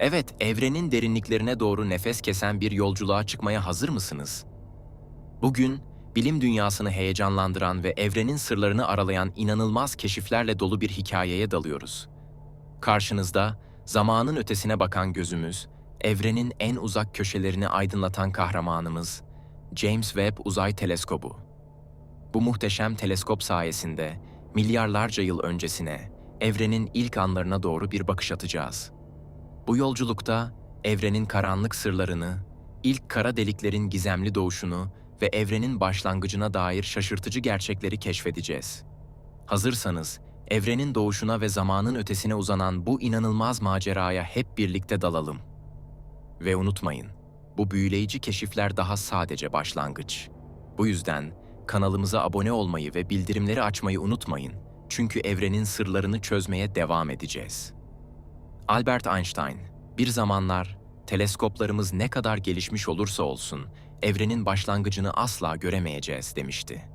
Evet, evrenin derinliklerine doğru nefes kesen bir yolculuğa çıkmaya hazır mısınız? Bugün, bilim dünyasını heyecanlandıran ve evrenin sırlarını aralayan inanılmaz keşiflerle dolu bir hikayeye dalıyoruz. Karşınızda, zamanın ötesine bakan gözümüz, evrenin en uzak köşelerini aydınlatan kahramanımız, James Webb Uzay Teleskobu. Bu muhteşem teleskop sayesinde milyarlarca yıl öncesine, evrenin ilk anlarına doğru bir bakış atacağız. Bu yolculukta evrenin karanlık sırlarını, ilk kara deliklerin gizemli doğuşunu ve evrenin başlangıcına dair şaşırtıcı gerçekleri keşfedeceğiz. Hazırsanız, evrenin doğuşuna ve zamanın ötesine uzanan bu inanılmaz maceraya hep birlikte dalalım. Ve unutmayın, bu büyüleyici keşifler daha sadece başlangıç. Bu yüzden kanalımıza abone olmayı ve bildirimleri açmayı unutmayın. Çünkü evrenin sırlarını çözmeye devam edeceğiz. Albert Einstein, bir zamanlar teleskoplarımız ne kadar gelişmiş olursa olsun, evrenin başlangıcını asla göremeyeceğiz demişti.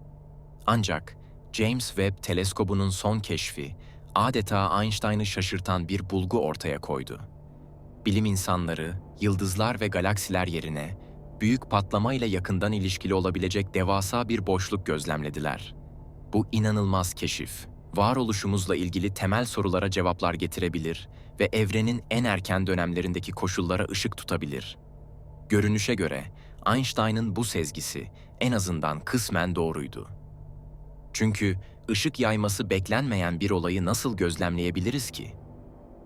Ancak James Webb teleskobunun son keşfi adeta Einstein'ı şaşırtan bir bulgu ortaya koydu. Bilim insanları, yıldızlar ve galaksiler yerine büyük patlamayla yakından ilişkili olabilecek devasa bir boşluk gözlemlediler. Bu inanılmaz keşif, varoluşumuzla ilgili temel sorulara cevaplar getirebilir ve evrenin en erken dönemlerindeki koşullara ışık tutabilir. Görünüşe göre Einstein'ın bu sezgisi en azından kısmen doğruydu. Çünkü ışık yayması beklenmeyen bir olayı nasıl gözlemleyebiliriz ki?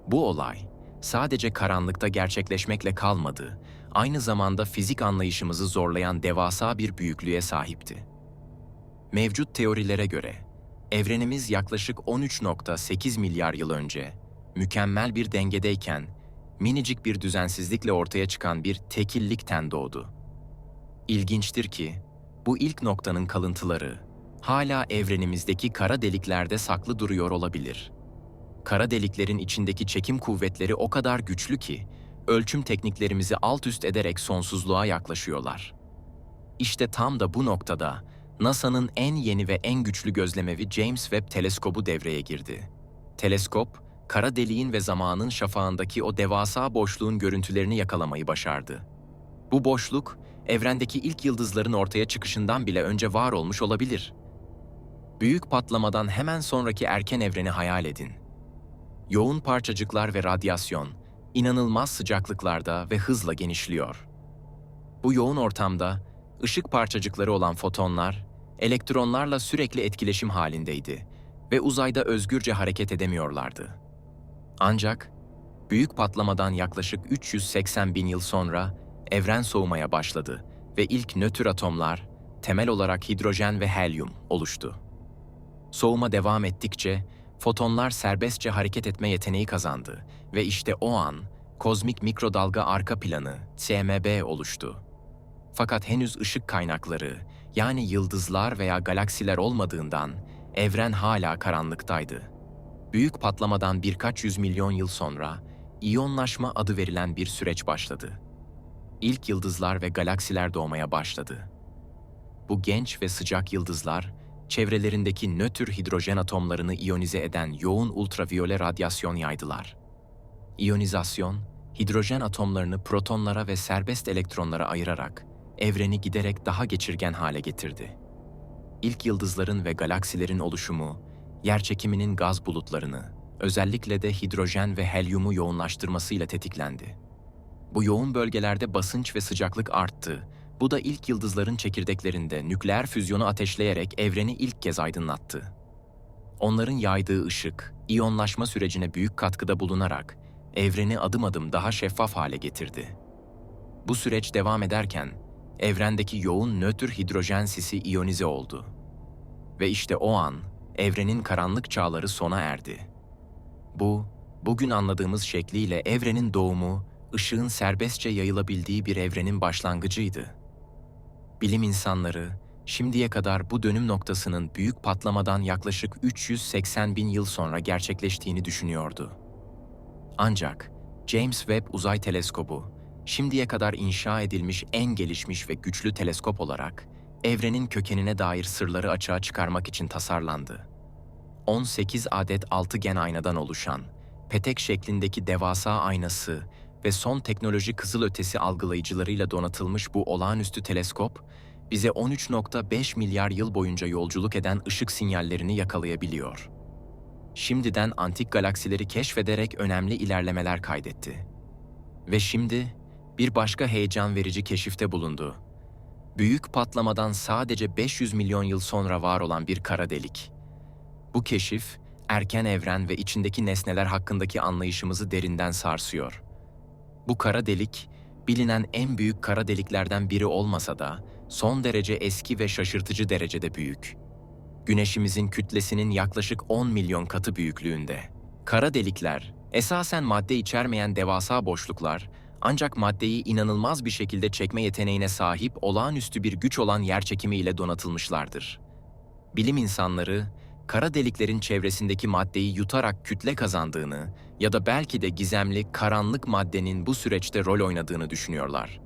Bu olay sadece karanlıkta gerçekleşmekle kalmadı, aynı zamanda fizik anlayışımızı zorlayan devasa bir büyüklüğe sahipti. Mevcut teorilere göre evrenimiz yaklaşık 13.8 milyar yıl önce mükemmel bir dengedeyken minicik bir düzensizlikle ortaya çıkan bir tekillikten doğdu. İlginçtir ki bu ilk noktanın kalıntıları hala evrenimizdeki kara deliklerde saklı duruyor olabilir. Kara deliklerin içindeki çekim kuvvetleri o kadar güçlü ki ölçüm tekniklerimizi alt üst ederek sonsuzluğa yaklaşıyorlar. İşte tam da bu noktada NASA'nın en yeni ve en güçlü gözlemevi James Webb Teleskobu devreye girdi. Teleskop, kara deliğin ve zamanın şafağındaki o devasa boşluğun görüntülerini yakalamayı başardı. Bu boşluk, evrendeki ilk yıldızların ortaya çıkışından bile önce var olmuş olabilir. Büyük patlamadan hemen sonraki erken evreni hayal edin. Yoğun parçacıklar ve radyasyon, inanılmaz sıcaklıklarda ve hızla genişliyor. Bu yoğun ortamda ışık parçacıkları olan fotonlar, elektronlarla sürekli etkileşim halindeydi ve uzayda özgürce hareket edemiyorlardı. Ancak büyük patlamadan yaklaşık 380 bin yıl sonra evren soğumaya başladı ve ilk nötr atomlar, temel olarak hidrojen ve helyum oluştu. Soğuma devam ettikçe fotonlar serbestçe hareket etme yeteneği kazandı ve işte o an kozmik mikrodalga arka planı CMB oluştu. Fakat henüz ışık kaynakları yani yıldızlar veya galaksiler olmadığından evren hala karanlıktaydı. Büyük patlamadan birkaç yüz milyon yıl sonra iyonlaşma adı verilen bir süreç başladı. İlk yıldızlar ve galaksiler doğmaya başladı. Bu genç ve sıcak yıldızlar çevrelerindeki nötr hidrojen atomlarını iyonize eden yoğun ultraviyole radyasyon yaydılar. İyonizasyon, hidrojen atomlarını protonlara ve serbest elektronlara ayırarak evreni giderek daha geçirgen hale getirdi. İlk yıldızların ve galaksilerin oluşumu, yerçekiminin gaz bulutlarını, özellikle de hidrojen ve helyumu yoğunlaştırmasıyla tetiklendi. Bu yoğun bölgelerde basınç ve sıcaklık arttı. Bu da ilk yıldızların çekirdeklerinde nükleer füzyonu ateşleyerek evreni ilk kez aydınlattı. Onların yaydığı ışık, iyonlaşma sürecine büyük katkıda bulunarak evreni adım adım daha şeffaf hale getirdi. Bu süreç devam ederken evrendeki yoğun nötr hidrojen sisi iyonize oldu. Ve işte o an evrenin karanlık çağları sona erdi. Bu, bugün anladığımız şekliyle evrenin doğumu, ışığın serbestçe yayılabildiği bir evrenin başlangıcıydı. Bilim insanları, şimdiye kadar bu dönüm noktasının büyük patlamadan yaklaşık 380 bin yıl sonra gerçekleştiğini düşünüyordu. Ancak James Webb Uzay Teleskobu, şimdiye kadar inşa edilmiş en gelişmiş ve güçlü teleskop olarak evrenin kökenine dair sırları açığa çıkarmak için tasarlandı. 18 adet altıgen aynadan oluşan, petek şeklindeki devasa aynası ve son teknoloji kızılötesi algılayıcılarıyla donatılmış bu olağanüstü teleskop, bize 13.5 milyar yıl boyunca yolculuk eden ışık sinyallerini yakalayabiliyor. Şimdiden antik galaksileri keşfederek önemli ilerlemeler kaydetti. Ve şimdi bir başka heyecan verici keşifte bulundu. Büyük patlamadan sadece 500 milyon yıl sonra var olan bir kara delik. Bu keşif, erken evren ve içindeki nesneler hakkındaki anlayışımızı derinden sarsıyor. Bu kara delik, bilinen en büyük kara deliklerden biri olmasa da son derece eski ve şaşırtıcı derecede büyük. Güneşimizin kütlesinin yaklaşık 10 milyon katı büyüklüğünde. Kara delikler, esasen madde içermeyen devasa boşluklar, ancak maddeyi inanılmaz bir şekilde çekme yeteneğine sahip olağanüstü bir güç olan yerçekimi ile donatılmışlardır. Bilim insanları, kara deliklerin çevresindeki maddeyi yutarak kütle kazandığını ya da belki de gizemli karanlık maddenin bu süreçte rol oynadığını düşünüyorlar.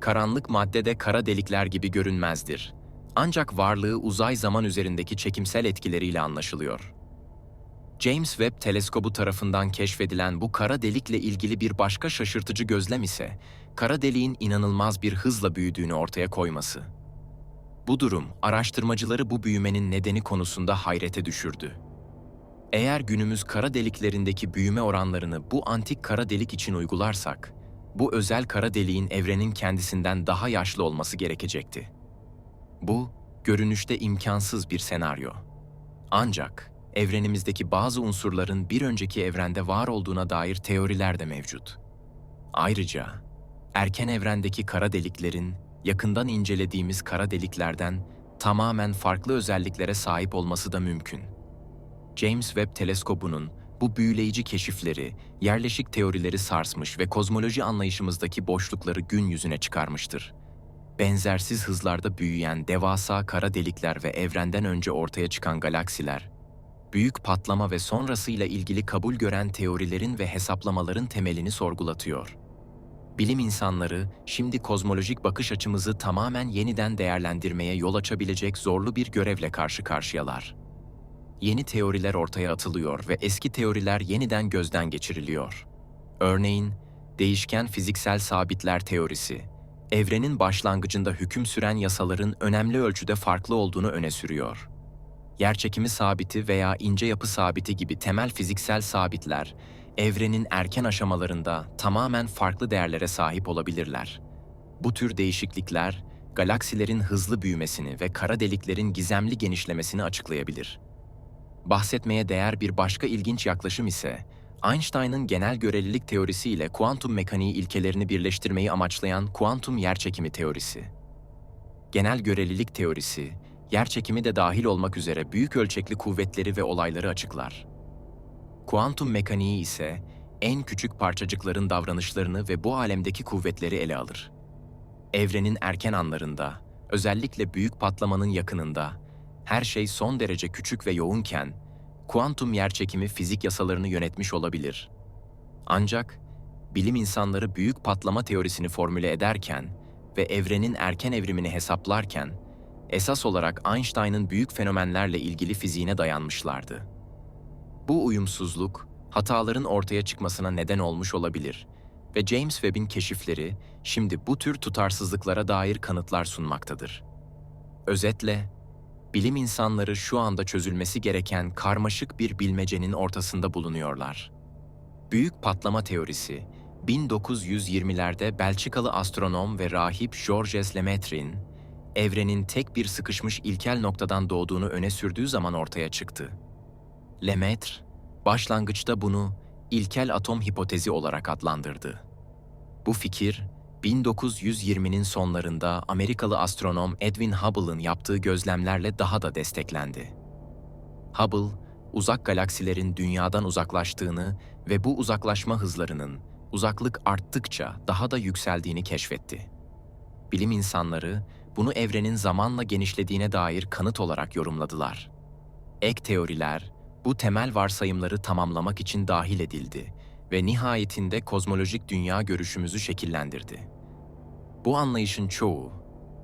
Karanlık madde de kara delikler gibi görünmezdir. Ancak varlığı uzay zaman üzerindeki çekimsel etkileriyle anlaşılıyor. James Webb teleskobu tarafından keşfedilen bu kara delikle ilgili bir başka şaşırtıcı gözlem ise kara deliğin inanılmaz bir hızla büyüdüğünü ortaya koyması. Bu durum araştırmacıları bu büyümenin nedeni konusunda hayrete düşürdü. Eğer günümüz kara deliklerindeki büyüme oranlarını bu antik kara delik için uygularsak, bu özel kara deliğin evrenin kendisinden daha yaşlı olması gerekecekti. Bu, görünüşte imkansız bir senaryo. Ancak evrenimizdeki bazı unsurların bir önceki evrende var olduğuna dair teoriler de mevcut. Ayrıca erken evrendeki kara deliklerin yakından incelediğimiz kara deliklerden tamamen farklı özelliklere sahip olması da mümkün. James Webb teleskobunun bu büyüleyici keşifleri, yerleşik teorileri sarsmış ve kozmoloji anlayışımızdaki boşlukları gün yüzüne çıkarmıştır. Benzersiz hızlarda büyüyen devasa kara delikler ve evrenden önce ortaya çıkan galaksiler, büyük patlama ve sonrasıyla ilgili kabul gören teorilerin ve hesaplamaların temelini sorgulatıyor. Bilim insanları şimdi kozmolojik bakış açımızı tamamen yeniden değerlendirmeye yol açabilecek zorlu bir görevle karşı karşıyalar. Yeni teoriler ortaya atılıyor ve eski teoriler yeniden gözden geçiriliyor. Örneğin, değişken fiziksel sabitler teorisi, evrenin başlangıcında hüküm süren yasaların önemli ölçüde farklı olduğunu öne sürüyor. Yerçekimi sabiti veya ince yapı sabiti gibi temel fiziksel sabitler, evrenin erken aşamalarında tamamen farklı değerlere sahip olabilirler. Bu tür değişiklikler, galaksilerin hızlı büyümesini ve kara deliklerin gizemli genişlemesini açıklayabilir. Bahsetmeye değer bir başka ilginç yaklaşım ise, Einstein'ın genel görelilik teorisi ile kuantum mekaniği ilkelerini birleştirmeyi amaçlayan kuantum yerçekimi teorisi. Genel görelilik teorisi, yerçekimi de dahil olmak üzere büyük ölçekli kuvvetleri ve olayları açıklar. Kuantum mekaniği ise en küçük parçacıkların davranışlarını ve bu alemdeki kuvvetleri ele alır. Evrenin erken anlarında, özellikle büyük patlamanın yakınında, her şey son derece küçük ve yoğunken, kuantum yerçekimi fizik yasalarını yönetmiş olabilir. Ancak bilim insanları büyük patlama teorisini formüle ederken ve evrenin erken evrimini hesaplarken, esas olarak Einstein'ın büyük fenomenlerle ilgili fiziğine dayanmışlardı. Bu uyumsuzluk, hataların ortaya çıkmasına neden olmuş olabilir ve James Webb'in keşifleri şimdi bu tür tutarsızlıklara dair kanıtlar sunmaktadır. Özetle, bilim insanları şu anda çözülmesi gereken karmaşık bir bilmecenin ortasında bulunuyorlar. Büyük patlama teorisi, 1920'lerde Belçikalı astronom ve rahip Georges Lemaitre'in evrenin tek bir sıkışmış ilkel noktadan doğduğunu öne sürdüğü zaman ortaya çıktı. Lemaitre, başlangıçta bunu ilkel atom hipotezi olarak adlandırdı. Bu fikir, 1920'nin sonlarında Amerikalı astronom Edwin Hubble'ın yaptığı gözlemlerle daha da desteklendi. Hubble, uzak galaksilerin dünyadan uzaklaştığını ve bu uzaklaşma hızlarının uzaklık arttıkça daha da yükseldiğini keşfetti. Bilim insanları bunu evrenin zamanla genişlediğine dair kanıt olarak yorumladılar. Ek teoriler bu temel varsayımları tamamlamak için dahil edildi ve nihayetinde kozmolojik dünya görüşümüzü şekillendirdi. Bu anlayışın çoğu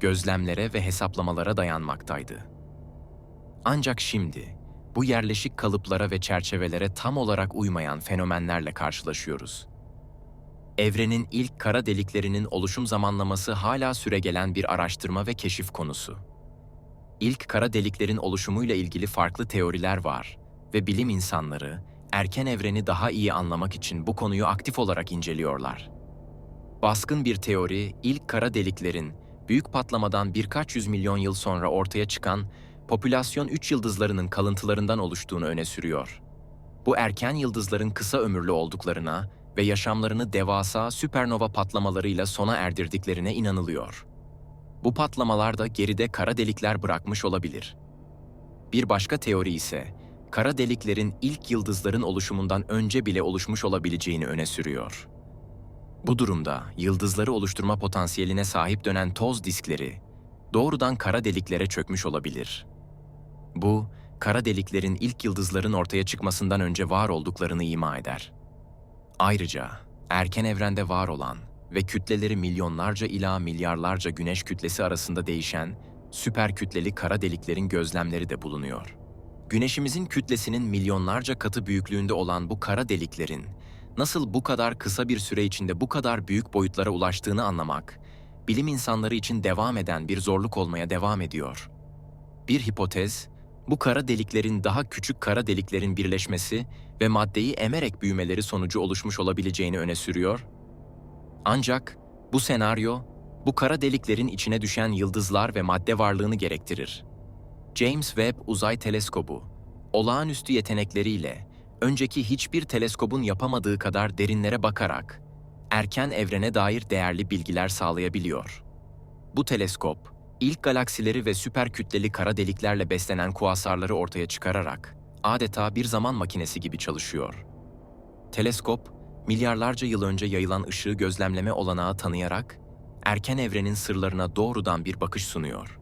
gözlemlere ve hesaplamalara dayanmaktaydı. Ancak şimdi bu yerleşik kalıplara ve çerçevelere tam olarak uymayan fenomenlerle karşılaşıyoruz. Evrenin ilk kara deliklerinin oluşum zamanlaması hala süregelen bir araştırma ve keşif konusu. İlk kara deliklerin oluşumuyla ilgili farklı teoriler var ve bilim insanları erken evreni daha iyi anlamak için bu konuyu aktif olarak inceliyorlar. Baskın bir teori, ilk kara deliklerin büyük patlamadan birkaç yüz milyon yıl sonra ortaya çıkan popülasyon 3 yıldızlarının kalıntılarından oluştuğunu öne sürüyor. Bu erken yıldızların kısa ömürlü olduklarına ve yaşamlarını devasa süpernova patlamalarıyla sona erdirdiklerine inanılıyor. Bu patlamalar da geride kara delikler bırakmış olabilir. Bir başka teori ise kara deliklerin ilk yıldızların oluşumundan önce bile oluşmuş olabileceğini öne sürüyor. Bu durumda yıldızları oluşturma potansiyeline sahip dönen toz diskleri doğrudan kara deliklere çökmüş olabilir. Bu, kara deliklerin ilk yıldızların ortaya çıkmasından önce var olduklarını ima eder. Ayrıca erken evrende var olan ve kütleleri milyonlarca ila milyarlarca güneş kütlesi arasında değişen süper kütleli kara deliklerin gözlemleri de bulunuyor. Güneşimizin kütlesinin milyonlarca katı büyüklüğünde olan bu kara deliklerin nasıl bu kadar kısa bir süre içinde bu kadar büyük boyutlara ulaştığını anlamak, bilim insanları için devam eden bir zorluk olmaya devam ediyor. Bir hipotez, bu kara deliklerin daha küçük kara deliklerin birleşmesi ve maddeyi emerek büyümeleri sonucu oluşmuş olabileceğini öne sürüyor. Ancak bu senaryo, bu kara deliklerin içine düşen yıldızlar ve madde varlığını gerektirir. James Webb Uzay Teleskobu, olağanüstü yetenekleriyle önceki hiçbir teleskobun yapamadığı kadar derinlere bakarak erken evrene dair değerli bilgiler sağlayabiliyor. Bu teleskop, ilk galaksileri ve süper kütleli kara deliklerle beslenen kuasarları ortaya çıkararak adeta bir zaman makinesi gibi çalışıyor. Teleskop, milyarlarca yıl önce yayılan ışığı gözlemleme olanağı tanıyarak erken evrenin sırlarına doğrudan bir bakış sunuyor.